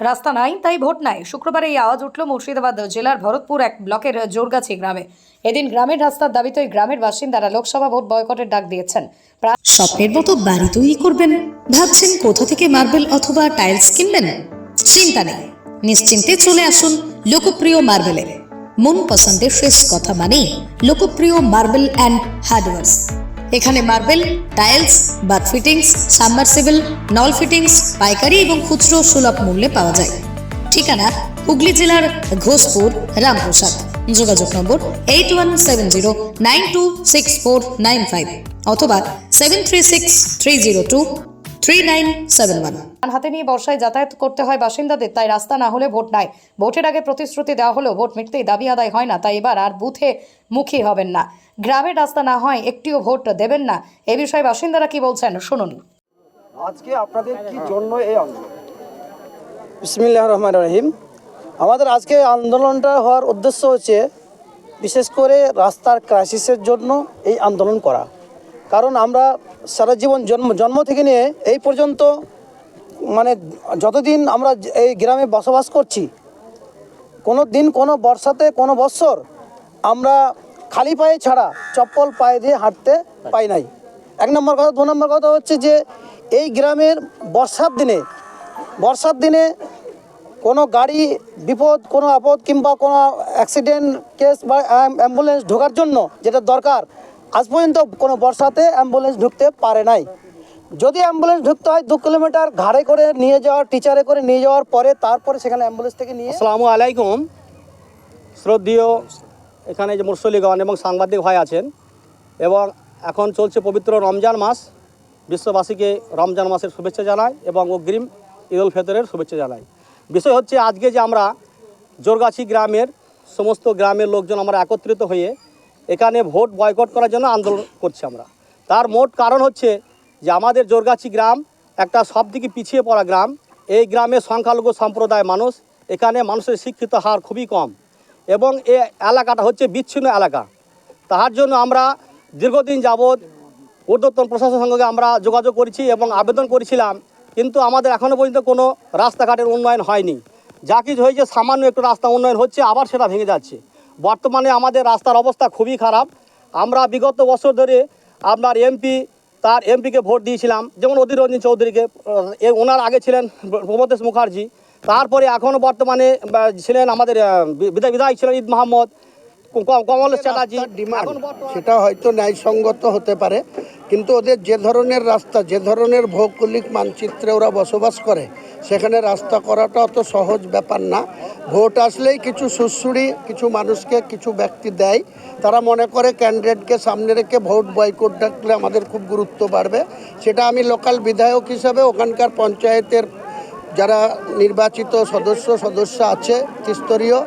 রাস্তা নাই, তাই ভোট নাই। শুক্রবার এই আওয়াজ উঠল মুর্শিদাবাদ জেলার ভরতপুর এক ব্লকের জোরগাছি গ্রামে। এদিন গ্রামের রাস্তার দাবিতে ওই গ্রামের বাসিন্দারা লোকসভা ভোট বয়কটের ডাক দিয়েছেন। প্রায় স্বপ্নের মতো বাড়ি তৈরি করবেন? ভাবছেন কোথা থেকে মার্বেল অথবা টাইলস কিনবেন? চিন্তা নেই। নিশ্চিন্তে চলে আসুন লোকপ্রিয় মার্বেলের। মন পছন্দের শেষ কথা মানে লোকপ্রিয় মার্বেল অ্যান্ড হার্ডওয়ার্স। এখানে marble tiles bath fittings submersible নল ফিটিংস পাইকারি এবং খুচরো সুলভ মূল্যে পাওয়া যায়। ঠিকানা হুগলি জেলার ঘোষপুর, রামপ্রসাদ। যোগাযোগ number eight one seven zero nine two six four nine five অথবা seven three six three zero two three nine seven one. হাতে নিয়ে বর্ষায় যাতায়াত করতে হয় বাসিন্দাদের তাই রাস্তা না হলে ভোট নাই। ভোটের আগে প্রতিশ্রুতি দেওয়া হলেও ভোট মিটতেই দাবি আদায় হয় না তাই এবার আর বুথে মুখী হবেন না। গ্রামের রাস্তা না হয় একটিও ভোট দেবেন না। এ বিষয়ে বাসিন্দারা কি বলছেন শুনুন। আজকে আপনাদের কি জন্য এই আন্দোলন? বিসমিল্লাহ রহমান রহিম। আমাদের আজকে আন্দোলনটা হওয়ার উদ্দেশ্য হচ্ছে বিশেষ করে রাস্তার ক্রাইসিসের জন্য এই আন্দোলন করা। কারণ আমরা সারা জীবন জন্ম জন্ম থেকে নিয়ে এই পর্যন্ত মানে যতদিন আমরা এই গ্রামে বসবাস করছি, কোনো দিন, কোনো বর্ষাতে, কোনো বৎসর আমরা খালি পায়ে ছাড়া চপ্পল পায়ে দিয়ে হাঁটতে পাই নাই। এক নম্বর কথা, দু নম্বর কথা হচ্ছে যে এই গ্রামের বর্ষার দিনে বর্ষার দিনে কোনো গাড়ি বিপদ, কোনো আপদ কিংবা কোনো অ্যাক্সিডেন্ট কেস বা অ্যাম্বুলেন্স ঢোকার জন্য যেটা দরকার আজ পর্যন্ত কোনো বর্ষাতে অ্যাম্বুলেন্স ঢুকতে পারে নাই। যদি অ্যাম্বুলেন্স ঢুকতে হয়, দু কিলোমিটার ঘাড়ে করে নিয়ে যাওয়ার, টিচারে করে নিয়ে যাওয়ার পরে তারপরে সেখানে অ্যাম্বুলেন্স থেকে নিয়ে আসসালামু আলাইকুম। শ্রদ্ধীয় এখানে যে মুরসলিগণ এবং সাংবাদিক ভাই আছেন এবং এখন চলছে পবিত্র রমজান মাস। বিশ্ববাসীকে রমজান মাসের শুভেচ্ছা জানাই এবং অগ্রিম ঈদ উল ফেতরের শুভেচ্ছা জানাই। বিষয় হচ্ছে, আজকে যে আমরা জোরগাছি গ্রামের সমস্ত গ্রামের লোকজন আমরা একত্রিত হয়ে এখানে ভোট বয়কট করার জন্য আন্দোলন করছি আমরা। তার মোট কারণ হচ্ছে যে আমাদের জোরগাছি গ্রাম একটা সব দিকে পিছিয়ে পড়া গ্রাম। এই গ্রামে সংখ্যালঘু সম্প্রদায় মানুষ, এখানে মানুষের শিক্ষিত হার খুবই কম এবং এ এলাকাটা হচ্ছে বিচ্ছিন্ন এলাকা। তাহার জন্য আমরা দীর্ঘদিন যাবৎ ঊর্ধ্বতন প্রশাসন সঙ্গে আমরা যোগাযোগ করেছি এবং আবেদন করেছিলাম, কিন্তু আমাদের এখনও পর্যন্ত কোনো রাস্তাঘাটের উন্নয়ন হয়নি। যা কিছু হয়েছে, সামান্য একটু রাস্তা উন্নয়ন হচ্ছে, আবার সেটা ভেঙে যাচ্ছে। বর্তমানে আমাদের রাস্তার অবস্থা খুবই খারাপ। আমরা বিগত বছর ধরে আপনার এমপি তার এমপিকে ভোট দিয়েছিলাম যেমন অধীর রঞ্জন চৌধুরীকে এ ওনার আগে ছিলেন প্রমোদেশ মুখার্জি। তারপরে এখনও বর্তমানে ছিলেন আমাদের বিধায়ক ছিলেন ঈদ মাহমদ কমলেশ চ্যাটার্জি। সেটা হয়তো ন্যায়সঙ্গত হতে পারে কিন্তু ওদের যে ধরনের রাস্তা যে ধরনের ভৌগোলিক মানচিত্রে ওরা বসবাস করে সেখানে রাস্তা করাটা অত সহজ ব্যাপার না। ভোট আসলেই কিছু সুশ্রুড়ি, কিছু মানুষকে, কিছু ব্যক্তি দেয়। তারা মনে করে ক্যান্ডিডেটকে সামনে রেখে ভোট বয়কট ডাকলে আমাদের খুব গুরুত্ব বাড়বে। সেটা আমি লোকাল বিধায়ক হিসাবে ওখানকার পঞ্চায়েতের যারা নির্বাচিত সদস্য সদস্য আছে, ত্রিস্তরীয়,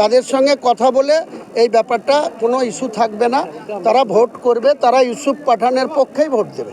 তাদের সঙ্গে কথা বলে এই ব্যাপারটা কোনো ইস্যু থাকবে না। তারা ভোট করবে, তারা ইউসুফ পাঠানের পক্ষেই ভোট দেবে।